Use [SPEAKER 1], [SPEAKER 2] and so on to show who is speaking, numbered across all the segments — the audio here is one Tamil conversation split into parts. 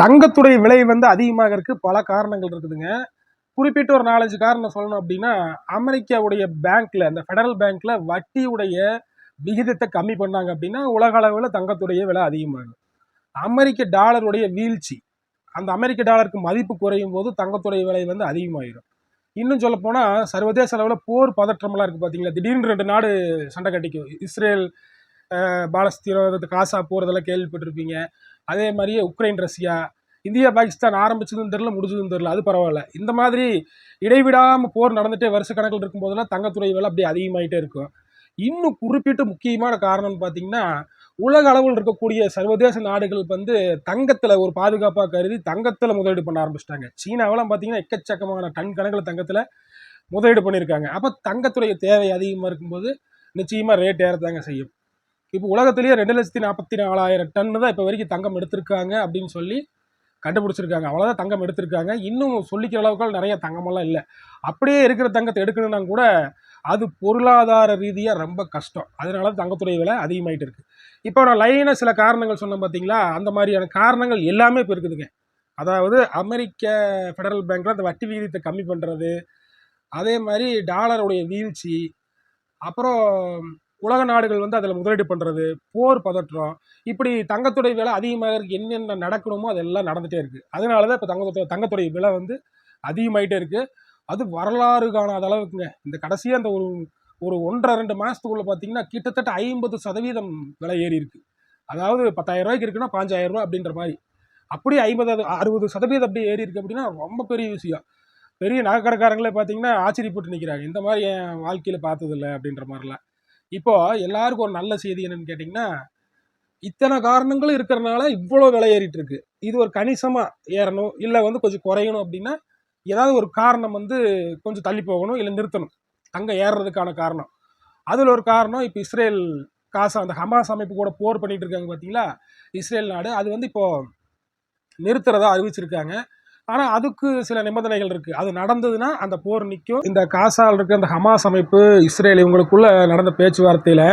[SPEAKER 1] தங்கத்துடைய விலை வந்து அதிகமாக இருக்கு. பல காரணங்கள் இருக்குதுங்க. குறிப்பிட்ட ஒரு நாலஞ்சு காரணம் சொல்லணும் அப்படின்னா அமெரிக்காவுடைய பேங்க்ல இந்த ஃபெடரல் பேங்க்ல வட்டியுடைய விகிதத்தை கம்மி பண்ணாங்க அப்படின்னா உலக அளவில் தங்கத்துடைய விலை அதிகமாகும் அமெரிக்க டாலருடைய வீழ்ச்சி அந்த அமெரிக்க டாலருக்கு மதிப்பு குறையும் போது தங்கத்துடைய விலை வந்து அதிகமாயிடும் இன்னும் சொல்ல போனால் சர்வதேச அளவில் போர் பதற்றமெல்லாம் இருக்கு பார்த்தீங்களா திடீர்னு ரெண்டு நாடு சண்டை கட்டிக்கும். இஸ்ரேல் அஹ், பாலஸ்தீனம் காசா போகிறதெல்லாம் கேள்விப்பட்டிருப்பீங்க. அதே மாதிரியே உக்ரைன் ரஷ்யா இந்தியா பாகிஸ்தான் ஆரம்பிச்சதும் தெரில முடிஞ்சதும் தெரில அது பரவாயில்ல. இந்த மாதிரி இடைவிடாமல் போர் நடந்துகிட்டே வருஷ கணக்கில் இருக்கும்போதெல்லாம் தங்கத்துறை வேலை அப்படியே அதிகமாகிட்டே இருக்கும். இன்னும் குறிப்பிட்டு முக்கியமான காரணம்னு பார்த்தீங்கன்னா உலக அளவில் இருக்கக்கூடிய சர்வதேச நாடுகள் வந்து தங்கத்தில் ஒரு பாதுகாப்பாக கருதி தங்கத்தில் முதலீடு பண்ண ஆரம்பிச்சிட்டாங்க. சீனாவெல்லாம் பார்த்தீங்கன்னா எக்கச்சக்கமான டன் கணக்கில் தங்கத்தில் முதலீடு பண்ணியிருக்காங்க. அப்போ தங்கத்துடைய தேவை அதிகமாக இருக்கும்போது நிச்சயமாக ரேட் ஏறத்தாங்க செய்யும். இப்போ உலகத்திலேயே ரெண்டு லட்சத்தி நாற்பத்தி நாலாயிரம் டன் தான் இப்போ வரைக்கும் தங்கம் எடுத்திருக்காங்க அப்படின்னு சொல்லி கண்டுபிடிச்சிருக்காங்க. அவ்வளோதான் தங்கம் எடுத்திருக்காங்க. இன்னும் சொல்லிக்கிற அளவுக்கு நிறைய தங்கமெல்லாம் இல்லை. அப்படியே இருக்கிற தங்கத்தை எடுக்கணும்னா கூட அது பொருளாதார ரீதியாக ரொம்ப கஷ்டம். அதனால தான் தங்கத்துடைய விலை அதிகமாயிட்டு இருக்குது இப்போ நான் லைனாக சில காரணங்கள் சொன்னேன் பார்த்தீங்களா அந்த மாதிரியான காரணங்கள் எல்லாமே இப்போ இருக்குதுங்க. அதாவது அமெரிக்க ஃபெடரல் பேங்க்கில் அந்த வட்டி விகிதத்தை கம்மி பண்ணுறது அதே மாதிரி டாலருடைய வீழ்ச்சி அப்புறம் உலக நாடுகள் வந்து அதில் முதலீடு பண்ணுறது போர் பதற்றம் இப்படி தங்கத்துடைய விலை அதிகமாக இருக்குது என்னென்ன நடக்கணுமோ அதெல்லாம் நடந்துகிட்டே இருக்குது அதனால தான் இப்போ தங்கத்துடைய தங்கத்துடைய விலை வந்து அதிகமாயிட்டே இருக்குது அது வரலாறு காணாத அளவுக்குங்க. இந்த கடைசியாக அந்த ஒரு ஒரு ஒன்றரை ரெண்டு மாதத்துக்குள்ளே பார்த்தீங்கன்னா கிட்டத்தட்ட ஐம்பது சதவீதம் விலை ஏறி இருக்குது அதாவது பத்தாயிரம் ரூபாய்க்கு இருக்குன்னா பாஞ்சாயிரம் ரூபா அப்படின்ற மாதிரி. அப்படியே ஐம்பது அறுபது சதவீதம் அப்படியே ஏறி இருக்கு அப்படின்னா ரொம்ப பெரிய விஷயம். பெரிய நகைக்கடைக்காரங்களே பார்த்தீங்கன்னா ஆச்சரியப்பட்டு நிற்கிறாங்க இந்த மாதிரி என் வாழ்க்கையில் பார்த்ததில்ல அப்படின்ற மாதிரிலாம். இப்போ எல்லாருக்கும் ஒரு நல்ல செய்தி என்னன்னு கேட்டிங்கன்னா இத்தனை காரணங்களும் இருக்கிறனால இவ்வளோ விலை ஏறிட்டு இருக்கு. இது ஒரு கணிசமாக ஏறணும் இல்லை வந்து கொஞ்சம் குறையணும் அப்படின்னா ஏதாவது ஒரு காரணம் வந்து கொஞ்சம் தள்ளி போகணும் இல்லை நிறுத்தணும். அங்கே ஏறுறதுக்கான காரணம். அதில் ஒரு காரணம் இப்போ இஸ்ரேல் காசா அந்த ஹமாஸ் அமைப்பு கூட போர் பண்ணிட்டு இருக்காங்க பார்த்தீங்களா இஸ்ரேல் நாடு அது வந்து இப்போ நிறுத்துறதா அறிவிச்சிருக்காங்க. ஆனால் அதுக்கு சில நிபந்தனைகள் இருக்குது அது நடந்ததுன்னா அந்த போர் நிற்கும் இந்த காசால் இருக்க அந்த ஹமாஸ் அமைப்பு இஸ்ரேல் இவங்களுக்குள்ள நடந்த பேச்சுவார்த்தையில்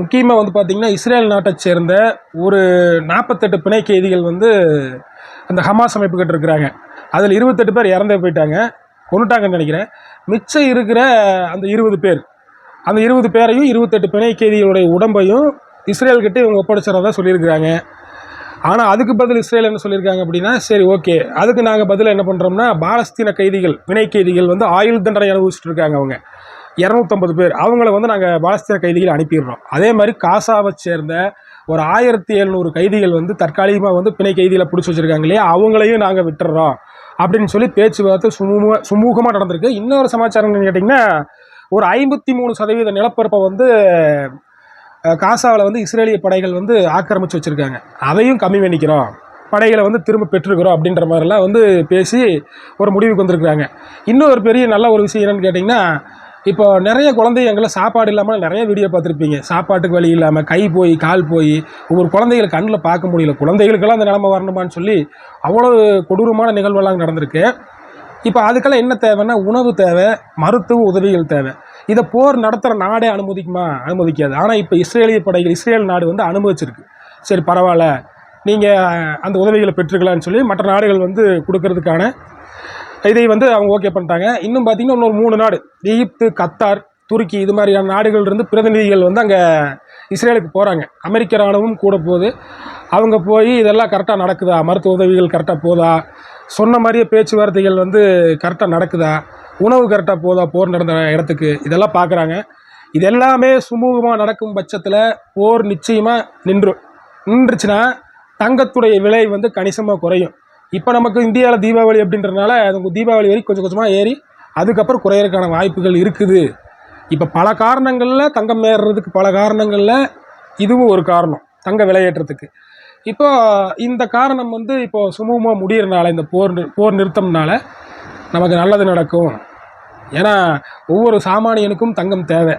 [SPEAKER 1] முக்கியமாக வந்து பார்த்திங்கன்னா இஸ்ரேல் நாட்டை சேர்ந்த ஒரு நாற்பத்தெட்டு பிணை கைதிகள் வந்து அந்த ஹமாஸ் அமைப்பு கிட்ட இருக்கிறாங்க. அதில் இருபத்தெட்டு பேர் இறந்து போயிட்டாங்க. கொண்டுட்டாங்கன்னு நினைக்கிறேன். மிச்சம் இருக்கிற அந்த இருபது பேர் அந்த இருபது பேரையும் இருபத்தெட்டு பிணை கைதிகளுடைய உடம்பையும் இஸ்ரேல்கிட்ட இவங்க ஒப்படைச்சிடறதா சொல்லியிருக்கிறாங்க. ஆனால் அதுக்கு பதில் இஸ்ரேல் என்ன சொல்லியிருக்காங்க அப்படின்னா சரி ஓகே. அதுக்கு நாங்கள் பதில் என்ன பண்ணுறோம்னா பாலஸ்தீன கைதிகள் வினை கைதிகள் வந்து ஆயுள் தண்டனை அனுபவிச்சுட்டு இருக்காங்க அவங்க. இரநூத்தம்பது பேர். அவங்கள வந்து நாங்கள் பாலஸ்தீன கைதிகள் அனுப்பிடுறோம். அதே மாதிரி காசாவை சேர்ந்த ஒரு ஆயிரத்தி எழுநூறு கைதிகள் வந்து தற்காலிகமாக வந்து பிணை கைதிகளை பிடிச்சி வச்சிருக்காங்க இல்லையா? அவங்களையும் நாங்கள் விட்டுறோம். அப்படின்னு சொல்லி பேச்சுவார்த்தை சுமூக சுமூகமாக நடந்திருக்கு. இன்னொரு சமாச்சாரம் என்னன்னு கேட்டிங்கன்னா ஒரு ஐம்பத்தி மூணு சதவீத நிலப்பரப்பை வந்து காசாவில் வந்து இஸ்ரேலிய படைகள் வந்து ஆக்கிரமிச்சு வச்சுருக்காங்க. அதையும் கம்மி பண்ணிக்கிறோம். படைகளை வந்து திரும்ப பெற்றுக்கிறோம் அப்படின்ற மாதிரிலாம் வந்து பேசி ஒரு முடிவுக்கு வந்திருக்கிறாங்க. இன்னும் ஒரு பெரிய நல்ல ஒரு விஷயம் என்னென்னு கேட்டிங்கன்னா இப்போ நிறைய குழந்தைங்களை சாப்பாடு இல்லாமல் நிறைய வீடியோ பார்த்துருப்பீங்க. சாப்பாட்டுக்கு வழி இல்லாமல் கை போய் கால் போய் ஒவ்வொரு குழந்தைகளை கண்ணில் பார்க்க முடியல. குழந்தைகளுக்கெல்லாம் அந்த நிலமை வரணுமான்னு சொல்லி அவ்வளோ கொடூரமான நிகழ்வெல்லாம் நடந்திருக்கு. இப்போ அதுக்கெல்லாம் என்ன தேவைன்னா உணவு தேவை மருத்துவ உதவிகள் தேவை. இதை போர் நடத்துகிற நாடே அனுமதிக்குமா? அனுமதிக்காது. ஆனால் இப்போ இஸ்ரேலிய படைகள் இஸ்ரேல் நாடு வந்து அனுமதிச்சிருக்கு. சரி பரவாயில்ல. நீங்கள் அந்த உதவிகளை பெற்றுக்கலாம்னு சொல்லி மற்ற நாடுகள் வந்து கொடுக்கறதுக்கான இதை வந்து அவங்க ஓகே பண்ணிட்டாங்க. இன்னும் பார்த்தீங்கன்னா இன்னொரு மூணு நாடு. எகிப்து கத்தார் துருக்கி இது மாதிரியான நாடுகள் இருந்து பிரதிநிதிகள் வந்து அங்கே இஸ்ரேலுக்கு போகிறாங்க அமெரிக்க ராணுவம் கூட போகுது. அவங்க போய் இதெல்லாம் கரெக்டாக நடக்குதா? மருத்துவ உதவிகள் கரெக்டாக போதா? சொன்ன மாதிரியே பேச்சுவார்த்தைகள் வந்து கரெக்டாக நடக்குதா? உணவு கரெக்டாக போதா போர் நடந்த இடத்துக்கு இதெல்லாம் பார்க்குறாங்க இது எல்லாமே சுமூகமாக நடக்கும் பட்சத்தில் போர் நிச்சயமாக நின்று நின்றுச்சுன்னா தங்கத்துடைய விலை வந்து கணிசமாக குறையும். இப்போ நமக்கு இந்தியாவில் தீபாவளி அப்படின்றனால அது தீபாவளி வரைக்கும் கொஞ்சம் கொஞ்சமாக ஏறி அதுக்கப்புறம் குறையிறதுக்கான வாய்ப்புகள் இருக்குது. இப்போ பல காரணங்களில் தங்கம் ஏறுறதுக்கு பல காரணங்களில் இதுவும் ஒரு காரணம் தங்க விலையேற்றத்துக்கு. இப்போ இந்த காரணம் வந்து இப்போ சுமூகமாக முடியறனால இந்த போர் போர் நிறுத்தம்னால நமக்கு நல்லது நடக்கும். ஏன்னா ஒவ்வொரு சாமானியனுக்கும் தங்கம் தேவை.